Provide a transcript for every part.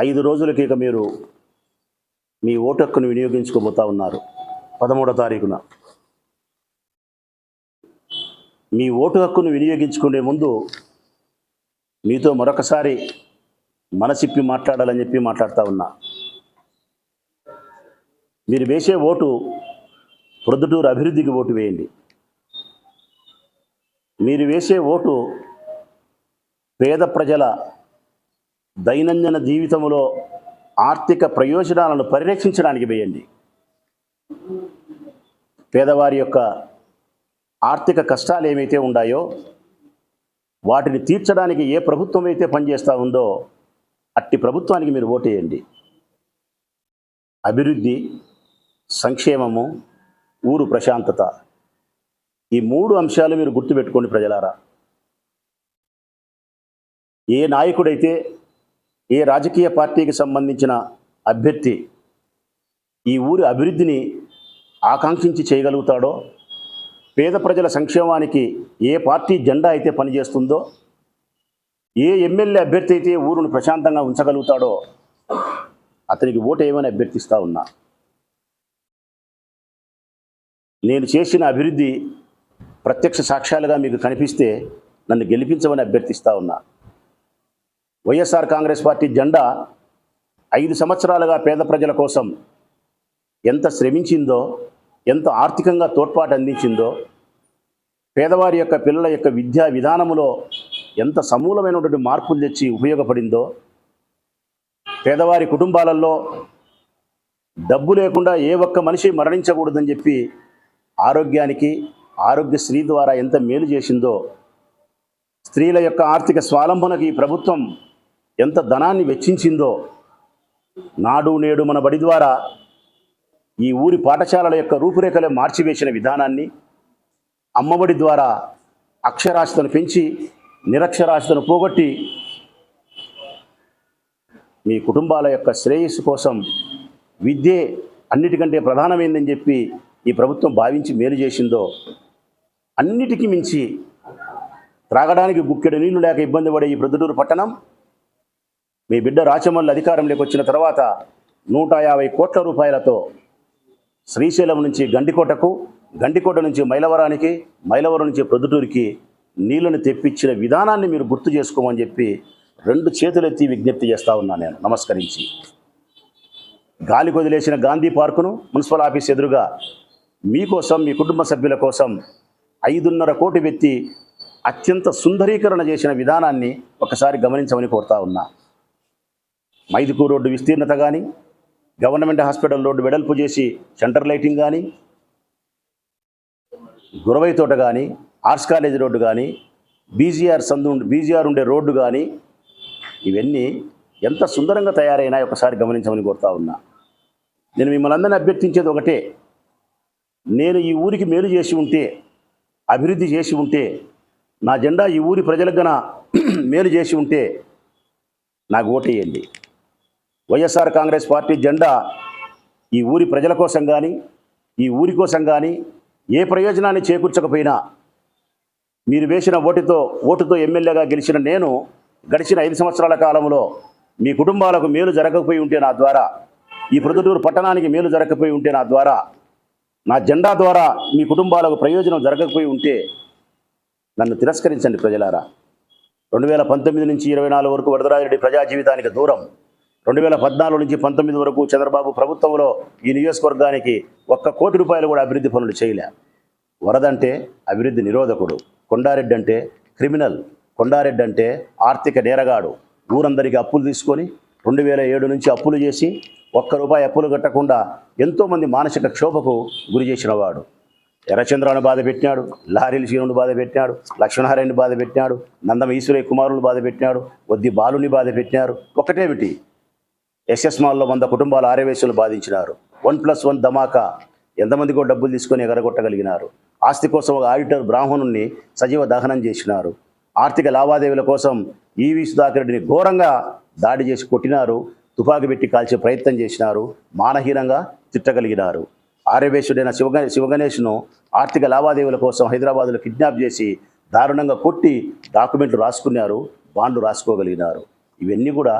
ఐదు రోజులకి ఇక మీరు మీ ఓటు హక్కును వినియోగించుకోబోతా ఉన్నారు. పదమూడో తారీఖున. మీ ఓటు హక్కును వినియోగించుకునే ముందు మీతో మరొకసారి మనసిప్పి మాట్లాడాలని చెప్పి మాట్లాడుతూ ఉన్నా. మీరు వేసే ఓటు ప్రొద్దుటూరు అభివృద్ధికి ఓటు వేయండి. మీరు వేసే ఓటు పేద ప్రజల దైనందిన జీవితంలో ఆర్థిక ప్రయోజనాలను పరిరక్షించడానికి వేయండి. పేదవారి యొక్క ఆర్థిక కష్టాలు ఏమైతే ఉన్నాయో వాటిని తీర్చడానికి ఏ ప్రభుత్వం అయితే పనిచేస్తూ ఉందో అట్టి ప్రభుత్వానికి మీరు ఓటేయండి. అభివృద్ధి సంక్షేమము ఊరు ప్రశాంతత ఈ మూడు అంశాలు మీరు గుర్తుపెట్టుకోండి ప్రజలారా. ఏ నాయకుడైతే ఏ రాజకీయ పార్టీకి సంబంధించిన అభ్యర్థి ఈ ఊరి అభివృద్ధిని ఆకాంక్షించి చేయగలుగుతాడో పేద ప్రజల సంక్షేమానికి ఏ పార్టీ జెండా అయితే పనిచేస్తుందో ఏ ఎమ్మెల్యే అభ్యర్థి అయితే ఊరును ప్రశాంతంగా ఉంచగలుగుతాడో అతనికి ఓటు ఏమని అభ్యర్థిస్తూ ఉన్నా. నేను చేసిన అభివృద్ధి ప్రత్యక్ష సాక్ష్యాలుగా మీకు కనిపిస్తే నన్ను గెలిపించమని అభ్యర్థిస్తూ ఉన్నా. వైఎస్ఆర్ కాంగ్రెస్ పార్టీ జెండా ఐదు సంవత్సరాలుగా పేద ప్రజల కోసం ఎంత శ్రమించిందో ఎంత ఆర్థికంగా తోడ్పాటు అందించిందో పేదవారి యొక్క పిల్లల యొక్క విద్యా విధానములో ఎంత సమూలమైనటువంటి మార్పులు తెచ్చి ఉపయోగపడిందో పేదవారి కుటుంబాలలో డబ్బు లేకుండా ఏ ఒక్క మనిషి మరణించకూడదని చెప్పి ఆరోగ్యానికి ఆరోగ్యశ్రీ ద్వారా ఎంత మేలు చేసిందో స్త్రీల యొక్క ఆర్థిక స్వాలంబనకు ఈ ప్రభుత్వం ఎంత ధనాన్ని వెచ్చించిందో నాడు నేడు మన బడి ద్వారా ఈ ఊరి పాఠశాలల యొక్క రూపురేఖలే మార్చివేసిన విధానాన్ని అమ్మఒడి ద్వారా అక్షరాస్యతను పెంచి నిరక్షరాస్యతను పోగొట్టి మీ కుటుంబాల యొక్క శ్రేయస్సు కోసం విద్యే అన్నిటికంటే ప్రధానమైందని చెప్పి ఈ ప్రభుత్వం భావించి మేలు చేసిందో అన్నిటికీ మించి త్రాగడానికి గుక్కెడు నీళ్ళు లేక ఇబ్బంది పడే ఈ ప్రొద్దుటూరు పట్టణం మీ బిడ్డ రాచమల్లు అధికారంలోకి వచ్చిన తర్వాత నూట యాభై కోట్ల రూపాయలతో శ్రీశైలం నుంచి గండికోటకు గండికోట నుంచి మైలవరానికి మైలవరం నుంచి ప్రొద్దుటూరికి నీళ్ళను తెప్పించిన విధానాన్ని మీరు గుర్తు చేసుకోమని చెప్పి రెండు చేతులెత్తి విజ్ఞప్తి చేస్తా ఉన్నాను నేను. నమస్కరించి. గాలి కొదిలేసిన గాంధీ పార్కును మున్సిపల్ ఆఫీస్ ఎదురుగా మీకోసం మీ కుటుంబ సభ్యుల కోసం ఐదున్నర కోటి వ్యక్తి అత్యంత సుందరీకరణ చేసిన విధానాన్ని ఒకసారి గమనించమని కోరుతా ఉన్నా. మైదుకూ రోడ్డు విస్తీర్ణత కానీ గవర్నమెంట్ హాస్పిటల్ రోడ్డు వెడల్పు చేసి సెంటర్ లైటింగ్ కానీ గురవై తోట కానీ ఆర్ట్స్ కాలేజ్ రోడ్డు కానీ బీజీఆర్ సందు బీజీఆర్ ఉండే రోడ్డు కానీ ఇవన్నీ ఎంత సుందరంగా తయారైనా ఒకసారి గమనించమని కోరుతా ఉన్నా. నేను మిమ్మల్ని అందరినీ అభ్యర్థించేది ఒకటే. నేను ఈ ఊరికి మేలు చేసి ఉంటే అభివృద్ధి చేసి ఉంటే నా జెండా ఈ ఊరి ప్రజలకు మేలు చేసి ఉంటే నాకు ఓటేయండి. వైఎస్ఆర్ కాంగ్రెస్ పార్టీ జెండా ఈ ఊరి ప్రజల కోసం కానీ ఈ ఊరి కోసం కానీ ఏ ప్రయోజనాన్ని చేకూర్చకపోయినా మీరు వేసిన ఓటుతో ఓటుతో ఎమ్మెల్యేగా గెలిచిన నేను గడిచిన ఐదు సంవత్సరాల కాలంలో మీ కుటుంబాలకు మేలు జరగకపోయి ఉంటే నా ద్వారా ఈ ప్రొద్దుటూరు పట్టణానికి మేలు జరగకపోయి ఉంటే నా ద్వారా నా జెండా ద్వారా మీ కుటుంబాలకు ప్రయోజనం జరగకపోయి ఉంటే నన్ను తిరస్కరించండి ప్రజలారా. రెండు వేల పంతొమ్మిది నుంచి ఇరవై నాలుగు వరకు వరదరాజరెడ్డి ప్రజా జీవితానికి దూరం. రెండు వేల పద్నాలుగు నుంచి పంతొమ్మిది వరకు చంద్రబాబు ప్రభుత్వంలో ఈ నియోజకవర్గానికి ఒక్క కోటి రూపాయలు కూడా అభివృద్ధి పనులు చేయలే. వరదంటే అభివృద్ధి నిరోధకుడు కొండారెడ్డి అంటే క్రిమినల్ కొండారెడ్డి అంటే ఆర్థిక నేరగాడు. ఊరందరికీ అప్పులు తీసుకొని రెండు వేల ఏడు నుంచి అప్పులు చేసి ఒక్క రూపాయి అప్పులు కట్టకుండా ఎంతోమంది మానసిక క్షోభకు గురి చేసినవాడు ఎర్రచంద్రాన్ని బాధ పెట్టినాడు లారీల శ్రీనుని బాధ పెట్టినాడు లక్ష్మణారాయణని బాధ పెట్టినాడు నందమ ఈశ్వరయ్య కుమారుని బాధ పెట్టినాడు వద్ది బాలుని బాధ పెట్టినారు. ఒకటేమిటి? ఎస్ఎస్ మాల్లో వంద కుటుంబాలు ఆరవేశులు బాధించినారు. వన్ ప్లస్ వన్ ధమాకా ఎంతమందికో డబ్బులు తీసుకొని ఎగరగొట్టగలిగినారు. ఆస్తి కోసం ఒక ఆడిటర్ బ్రాహ్మణుణ్ణి సజీవ దహనం చేసినారు. ఆర్థిక లావాదేవీల కోసం ఈవి సుధాకర్ రెడ్డిని ఘోరంగా దాడి చేసి కొట్టినారు. తుపాకి పెట్టి కాల్చే ప్రయత్నం చేసినారు. మానహీనంగా తిట్టగలిగినారు. ఆర్యవేశుడైన శివగ శివగణేష్ను ఆర్థిక లావాదేవీల కోసం హైదరాబాద్లో కిడ్నాప్ చేసి దారుణంగా కొట్టి డాక్యుమెంట్లు రాసుకున్నారు బాండ్లు రాసుకోగలిగినారు. ఇవన్నీ కూడా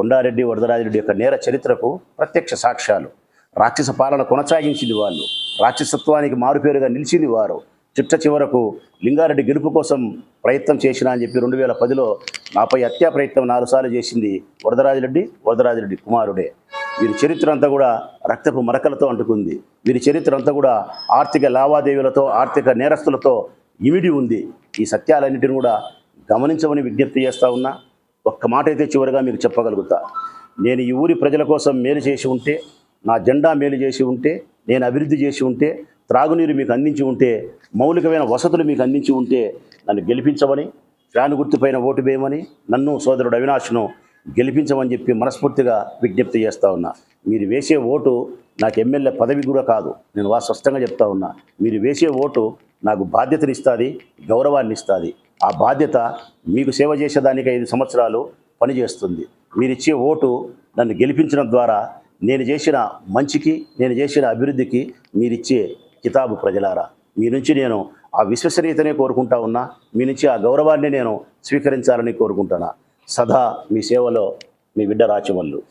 కొండారెడ్డి వరదరాజరెడ్డి యొక్క నేర చరిత్రకు ప్రత్యక్ష సాక్ష్యాలు. రాక్షస పాలన కొనసాగించింది వాళ్ళు. రాక్షసత్వానికి మారుపేరుగా నిలిచింది వారు. చిట్ట చివరకు లింగారెడ్డి గెలుపు కోసం ప్రయత్నం చేసిన అని చెప్పి రెండు వేల పదిలో నాపై హత్యా ప్రయత్నం నాలుగుసార్లు చేసింది వరదరాజరెడ్డి వరదరాజరెడ్డి కుమారుడే. వీరి చరిత్ర అంతా కూడా రక్తపు మరకలతో అంటుకుంది. వీరి చరిత్ర అంతా కూడా ఆర్థిక లావాదేవీలతో ఆర్థిక నేరస్తులతో ఇమిడి ఉంది. ఈ సత్యాలన్నిటిని కూడా గమనించమని విజ్ఞప్తి చేస్తూ ఉన్నా. ఒక్క మాట అయితే చివరిగా మీకు చెప్పగలుగుతా. నేను ఈ ఊరి ప్రజల కోసం మేలు చేసి ఉంటే నా జెండా మేలు చేసి ఉంటే నేను అభివృద్ధి చేసి ఉంటే త్రాగునీరు మీకు అందించి ఉంటే మౌలికమైన వసతులు మీకు అందించి ఉంటే నన్ను గెలిపించమని ఫ్యాన్ గుర్తుపైన ఓటు వేయమని నన్ను సోదరుడు అవినాష్ను గెలిపించమని చెప్పి మనస్ఫూర్తిగా విజ్ఞప్తి చేస్తా ఉన్నా. మీరు వేసే ఓటు నాకు ఎమ్మెల్యే పదవి కూడా కాదు. నేను వా స్పష్టంగా చెప్తా ఉన్నా. మీరు వేసే ఓటు నాకు బాధ్యతనిస్తుంది గౌరవాన్ని ఇస్తుంది ఆ బాధ్యత మీకు సేవ చేసేదానికి ఐదు సంవత్సరాలు పనిచేస్తుంది. మీరిచ్చే ఓటు నన్ను గెలిపించడం ద్వారా నేను చేసిన మంచికి నేను చేసిన అభివృద్ధికి మీరిచ్చే కితాబు ప్రజలారా. మీ నుంచి నేను ఆ విశ్వసనీయతనే కోరుకుంటా ఉన్నా మీ నుంచి ఆ గౌరవాన్ని నేను స్వీకరించాలని కోరుకుంటున్నా. సదా మీ సేవలో మీ బిడ్డ రాచమల్లు.